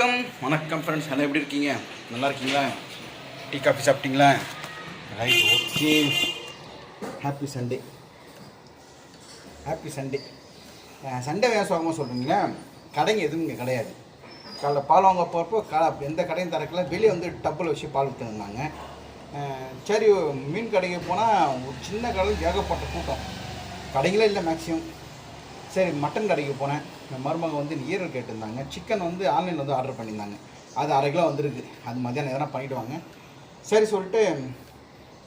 வணக்கம். ஃப்ரெண்ட்ஸ் எல்லாம் எப்படி இருக்கீங்க? நல்லா இருக்கீங்களா? டீ காஃபி சாப்பிட்டீங்களா? Right okay happy Sunday happy Sunday Sunday வேலை சொல்கிறீங்களா கடைங்க எதுவும் இங்கே கிடையாது. காலைல பால் வாங்க போகிறப்போ கடை எந்த கடையும் திறக்கல. வெளியே வந்து டப்பில் வச்சு பால் விற்றுருந்தாங்க சரி மீன் கடைக்கு போனால் ஒரு சின்ன கடையில் ஏகப்பட்ட கூட்டம். கடைகளே இல்லை மேக்ஸிமம் சரி மட்டன் கடைக்கு போனேன். என் மருமக வந்து ஈரல் கேட்டிருந்தாங்க. சிக்கன் வந்து ஆன்லைனில் வந்து ஆர்டர் பண்ணியிருந்தாங்க. அது அரை கிலோ வந்திருக்கு. அது மத்தியானம் எதனா பண்ணிவிடுவாங்க சரி சொல்லிட்டு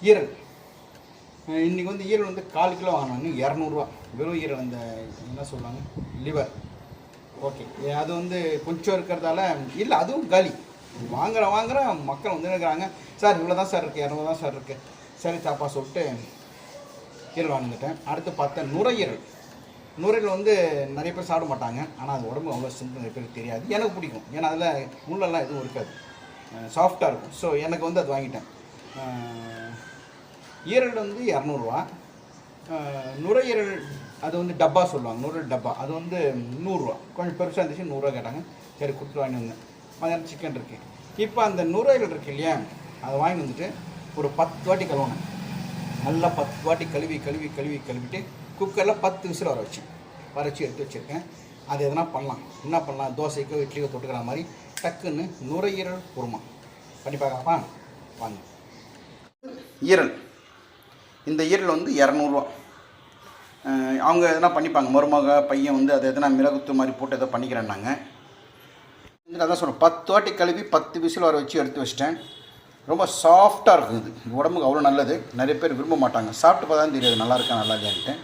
ஈரல். இன்றைக்கி இன்னைக்கு வந்து ஈரல் வந்து கால் கிலோ வாங்கினாங்க. இரநூறுவா. வெறும் ஈரல் அந்த என்ன சொல்லுவாங்க? லிவர் ஓகே அது வந்து கொஞ்சம் இருக்கிறதால இல்லை அதுவும் காலி வாங்குற வாங்குற மக்கள் வந்து இருக்கிறாங்க சார் இவ்வளோ தான் சார் இருக்குது இரநூறு தான் சார் இருக்குது சரி தாப்பா சொல்லிட்டு ஈரல் வாங்கிட்டேன் அடுத்து பார்த்தா நுரையீரல். நுரையீரல் வந்து நிறைய பேர் சாப்பிட மாட்டாங்க. ஆனால் அது உடம்பு அவ்வளோ ஸ்ட்ரென்த் நிறைய பேருக்கு தெரியாது. எனக்கு பிடிக்கும். ஏன்னா அதில் முள்ளெல்லாம் எதுவும் இருக்காது. சாஃப்டாக இருக்கும். ஸோ எனக்கு வந்து அது வாங்கிட்டேன். ஈரல் வந்து இரநூறுவா. நுரையீரல் அது வந்து டப்பா சொல்லுவாங்க. நுரையீரல் டப்பா. அது வந்து நூறுரூவா. கொஞ்சம் பெருசாக இருந்துச்சு நூறுரூவா கேட்டாங்க. சரி கொடுத்து வாங்கி வந்தேன். மதியானம் சிக்கன் இருக்குது இப்போ அந்த நுரையீரல் இருக்கு இல்லையா அதை வாங்கி வந்துட்டு ஒரு பத்து வாட்டி கழுவுனேன் நல்லா பத்து வாட்டி கழுவி கழுவி கழுவி கழுவிட்டு குக்கரில் பத்து விசில் வர வச்சேன் வர வச்சு எடுத்து வச்சுருக்கேன். அது எதனா பண்ணலாம். என்ன பண்ணலாம்? தோசைக்கோ இட்லிக்கோ தொட்டுக்கிற மாதிரி டக்குன்னு நுரையீரல் குருமா. பண்ணி பார்க்கலாமா? வாங்க. ஈரல். இந்த ஈரல் வந்து இரநூறுவா. அவங்க எதனா பண்ணிப்பாங்க. மருமக பையன் வந்து அது எதனா மிளகுத்து மாதிரி போட்டு எதோ பண்ணிக்கிறேன்னாங்க. இதில் அதான் சொல்கிறேன் பத்து வாட்டி கழுவி பத்து விசில் வர வச்சு எடுத்து வச்சிட்டேன். ரொம்ப சாஃப்டாக இருக்குது உடம்புக்கு அவ்வளோ நல்லது. நிறைய பேர் விரும்ப மாட்டாங்க. சாப்பிட்டு பார்த்தா தெரியாது. நல்லா இருக்கா நல்லா இல்லையான்ட்டு.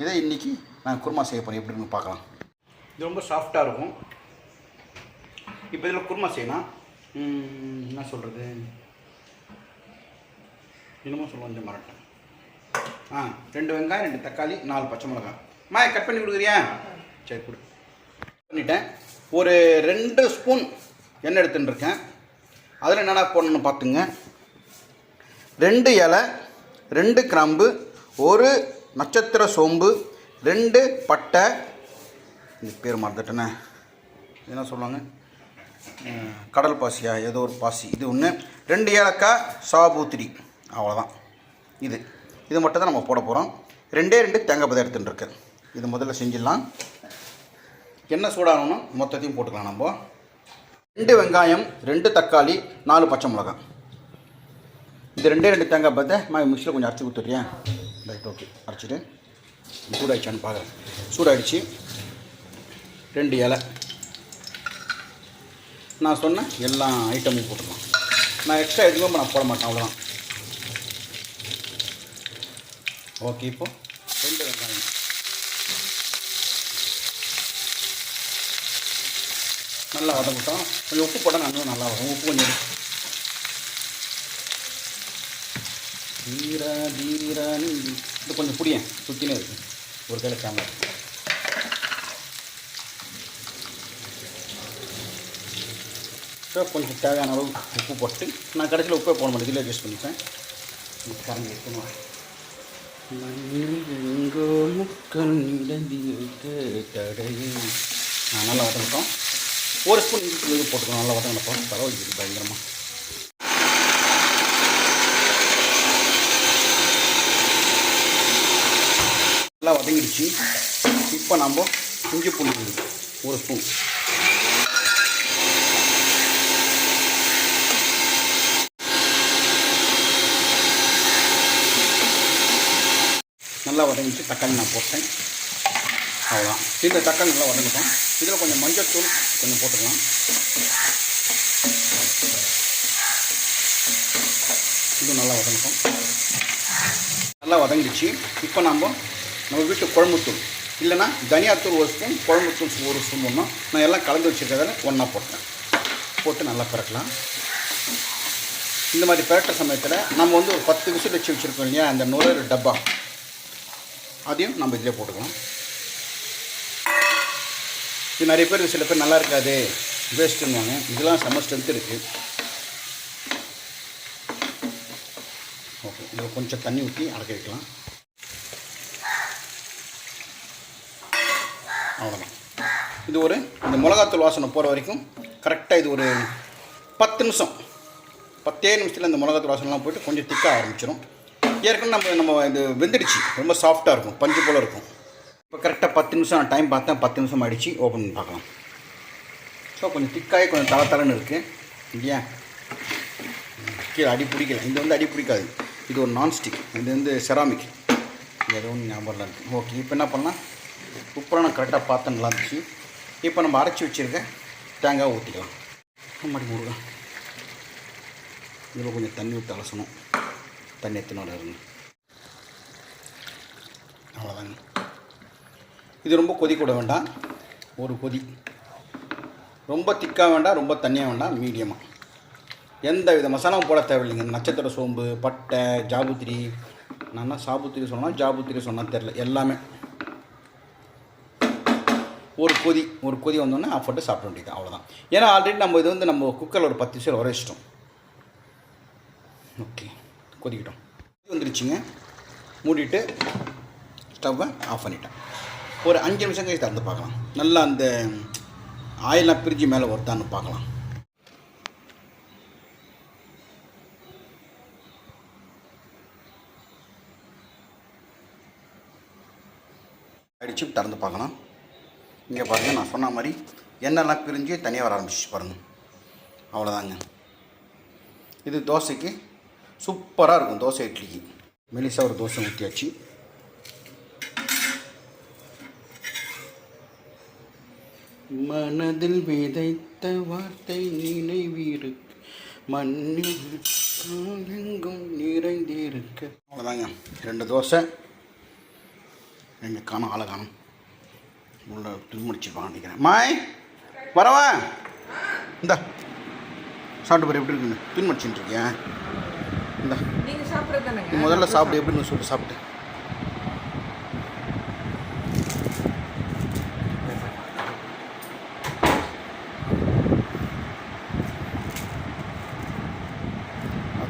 இதை இன்றைக்கி நான் குருமா செய்ய போகிறேன் எப்படி பார்க்கலாம். இது ரொம்ப சாஃப்டாக இருக்கும். இப்போ இதில் குருமா செய்யலாம் என்ன சொல்கிறது என்னமோ சொல்லுவோம் இந்த மரட்டேன் ஆ ரெண்டு வெங்காயம் ரெண்டு தக்காளி நாலு பச்சை மிளகாய். மா கட் பண்ணி கொடுக்குறியா? சரி கொடு. பண்ணிட்டேன். ஒரு ரெண்டு ஸ்பூன் எண்ணெய் எடுத்துன்னு இருக்கேன். அதில் என்னென்ன போடணும்னு பார்த்துங்க. ரெண்டு இலை ரெண்டு கிராம்பு ஒரு நட்சத்திர சோம்பு ரெண்டு பட்டை இந்த பேர் மறந்துட்டேனே. என்ன சொல்லுவாங்க? கடல் பாசியா ஏதோ ஒரு பாசி. இது ஒன்று ரெண்டு ஏலக்காய் சாபூத்திரி. அவ்வளோதான் இது. இது மட்டும் தான் நம்ம போட போகிறோம் ரெண்டே ரெண்டு தேங்காய் பதம் எடுத்துட்டுருக்கு இது முதல்ல செஞ்சிடலாம். எண்ணெய் சூடாகணும்னா மொத்தத்தையும் போட்டுக்கலாம் நம்ம. ரெண்டு வெங்காயம் ரெண்டு தக்காளி நாலு பச்சை மிளகாய். இது ரெண்டே ரெண்டு தேங்காய் பார்த்து மா மிக்சியில் கொஞ்சம் அரைச்சி கொடுத்துட்றியா? ரைட் ஓகே அரைச்சிட்டு சூடாயிடுச்சான்னு பார்க்குறேன் சூடாயிடுச்சு. ரெண்டு இலை. நான் சொன்ன எல்லா ஐட்டமும் போட்டுக்கலாம். நான் எக்ஸ்ட்ரா எதுவும் நான் போட மாட்டேன் அவ்வளோதான் ஓகே இப்போ ரெண்டு வெங்காயம். நல்லா வதங்கிட்டோம். கொஞ்சம் உப்பு போட்டால் இன்னும் நல்லா வரும். உப்பு கொஞ்சம் தீர தீர இது கொஞ்சம் புடியேன் சுற்றினே இருக்கு. ஒரு கையில் கேமரா ஸோ கொஞ்சம் தேவையான அளவு உப்பு போட்டு நான் கடைசியில் உப்பே போட மாட்டேன். இதில் அட்ஜஸ்ட் பண்ணிப்பேன். கரண்டி எடுக்கணும் மண்ணிலெங்கோ முக்கள் தடையை நான் நல்லா வதங்கிட்டோம். ஒரு ஸ்பூன் இது போட்டுக்கணும். நல்லா வதங்கினப்போ தலைவலிக்குது பயங்கரமாக நல்லா வதங்கிடுச்சு. இப்போ நம்ம இஞ்சி பூண்டு ஒரு ஸ்பூன். நல்லா வதங்கிச்சு தக்காளி நான் போட்டேன். அவ்வளோதான் இந்த தக்காளி நல்லா வதங்கிட்டோம். இதில் கொஞ்சம் மஞ்சள்தூள் கொஞ்சம் போட்டுக்கலாம். இது நல்லா வதங்கிட்டோம். நல்லா வதங்கிடுச்சு. இப்போ நம்ம நம்ம வீட்டு குழம்புத்தூள். இல்லைனா தனியாத்தூள் ஒரு ஸ்பூன் குழம்புத்தூள் ஒரு ஸ்பூன் ஒன்றும் நான் எல்லாம் கலந்து வச்சுருக்கிறதால ஒன்றா போட்டேன். போட்டு நல்லா பிறக்கலாம் இந்த மாதிரி பிறக்கிற சமயத்தில் நம்ம வந்து ஒரு பத்து விசில் வச்சு வச்சுருக்கோம் இல்லையா அந்த நுரையீரல் டப்பா. அதையும் நம்ம இதில் போட்டுக்கலாம். இது நிறைய பேர் சில பேர் நல்லா இருக்காது வேஸ்ட்டுன்னு இதெல்லாம் செம்ம ஸ்ட்ரென்த் இருக்குது ஓகே இதில் கொஞ்சம் தண்ணி ஊற்றி அடக்க வைக்கலாம் அவ்வளோதான் இது ஒரு இந்த மிளகாத்தூள் வாசனை போகிற வரைக்கும் கரெக்டாக இது ஒரு பத்து நிமிஷம். பத்தே நிமிஷத்தில் இந்த மிளகாத்தூள் வாசனைலாம் போயிட்டு கொஞ்சம் திக்காக ஆரம்பிச்சிடும் ஏற்கனவே நம்ம நம்ம இது வெந்துடுச்சு. ரொம்ப சாஃப்டாக இருக்கும் பஞ்சு போல் இருக்கும். இப்போ கரெக்டாக பத்து நிமிஷம் நான் டைம் பார்த்தேன் பத்து நிமிஷம் ஆயிடுச்சு ஓப்பன் பண்ணி பார்க்கலாம். ஸோ கொஞ்சம் திக்காகி கொஞ்சம் தள தளன்னு இருக்குது இல்லையா கீழே அடி பிடிக்கல. இது வந்து அடி பிடிக்காது. இது ஒரு நான்ஸ்டிக் இது வந்து செராமிக் எதுவும் ஒன்று ஞாபகம் இருக்குது ஓகே இப்போ என்ன பண்ணலாம்? உப்புறம் நான் கரெக்டாக பார்த்தேன் நல்லா இருந்துச்சு. இப்போ நம்ம அரைச்சி வச்சுருக்க தேங்காய் ஊற்றிக்கலாம் மடி முருகன். இதில் கொஞ்சம் தண்ணி ஊற்றி அலசணும். தண்ணி எத்தனை இருந்து அவ்வளோதாங்க இது ரொம்ப கொதி கூட வேண்டாம். ஒரு கொதி. ரொம்ப திக்காக வேண்டாம் ரொம்ப தண்ணியாக வேண்டாம் மீடியமாக எந்த வித மசாலாவும் போட தேவையில்லைங்க. நட்சத்திர சோம்பு பட்டை ஜாபுத்திரி. நான் என்ன சாபுத்திரி சொன்னால் ஜாபுத்திரி சொன்னால் தெரில எல்லாமே. ஒரு கொதி ஒரு கொதி வந்தோடனே ஆஃப் பண்ணிட்டு சாப்பிட வேண்டியது அவ்வளோதான் ஏன்னா ஆல்ரெடி நம்ம இது வந்து நம்ம குக்கரில் ஒரு பத்து நிமிஷம் உரைச்சிட்டோம் ஓகே கொதிக்கிட்டோம். வந்துருச்சுங்க. மூடிட்டு ஸ்டவ்வை ஆஃப் பண்ணிட்டேன். ஒரு அஞ்சு நிமிஷம் கழிச்சு திறந்து பார்க்கலாம். நல்லா அந்த ஆயிலாம் பிரிஞ்சு மேலே வருதான்னு பார்க்கலாம். அடிச்சு திறந்து பார்க்கலாம். இங்கே பாருங்கள் நான் சொன்ன மாதிரி எண்ணெய்லாம் பிரிஞ்சு தனியாக வர ஆரம்பிச்சு பாருங்கள் அவ்வளோதாங்க இது தோசைக்கு சூப்பராக இருக்கும் தோசை இட்லிக்கு. மெலிசா ஒரு தோசை ஊற்றியாச்சு மனதில் விதைத்த வார்த்தை நினைவிருக்கு மண்ணில் எங்கும் நிறைந்திருக்க. அவ்வளோதாங்க ரெண்டு தோசை. எங்கே காணும் ஆளை காணும். உள்ள துணிமுடிச்சிருப்பாங்க நினைக்கிறேன். மாய் வரவா? இந்தா. சாப்பிட்டு பாரு எப்படி இருக்குங்க துணிமுடிச்சுட்டு இருக்கியா? இந்தா. முதல்ல சாப்பிடு எப்படின்னு சொல்லி சாப்பிட்டு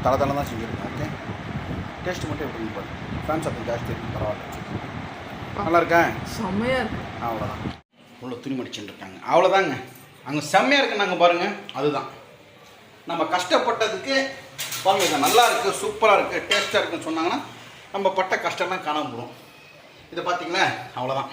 தலை தலை தான் செஞ்சுருக்கேன் ஓகே டேஸ்ட் மட்டும் எப்படி பாரு. ஃபேன் சத்தம் ஜாஸ்தி இருக்கு பரவாயில்ல. நல்லா இருக்கேன் செம்மையா இருக்கு. அவ்வளோதான் உள்ள துணி மடிச்சுட்டு இருக்காங்க அவ்வளோதாங்க அங்கே செம்மையாக இருக்கு நாங்கள் பாருங்கள் அதுதான். நம்ம கஷ்டப்பட்டதுக்கு பாருங்க இது நல்லா இருக்குது சூப்பராக இருக்குது டேஸ்ட்டாக இருக்குன்னு சொன்னாங்கன்னா நம்ம பட்ட கஷ்டம்லாம் காண முடியும் இதை பார்த்தீங்களா அவ்வளோதான்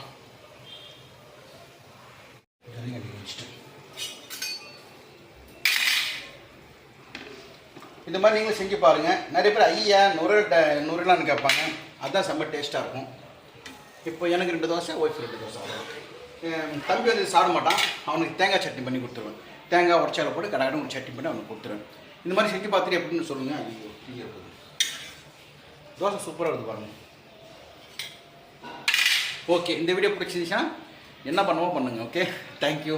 இந்த மாதிரி நீங்களும் செஞ்சு பாருங்கள் நிறைய பேர் ஐயா நுரல் நுரலான்னு கேட்பாங்க. அதுதான் செம்ம டேஸ்ட்டாக இருக்கும். இப்போ எனக்கு ரெண்டு தோசை ஒய்ஃப் ரெண்டு தோசை. தம்பி வந்து சாப்பிட மாட்டான். அவனுக்கு தேங்காய் சட்னி பண்ணி கொடுத்துருவேன். தேங்காய் உடச்சால போட்டு கடகடம் ஒரு சட்னி பண்ணி அவனுக்கு கொடுத்துருவேன். இந்த மாதிரி செஞ்சு பார்த்துட்டு எப்படின்னு சொல்லுங்கள் அது தோசை சூப்பராக இருக்குது பாருங்க. ஓகே இந்த வீடியோ பிடிச்சிருந்துச்சுன்னா என்ன பண்ணுவோம் பண்ணுங்கள் ஓகே தேங்க்யூ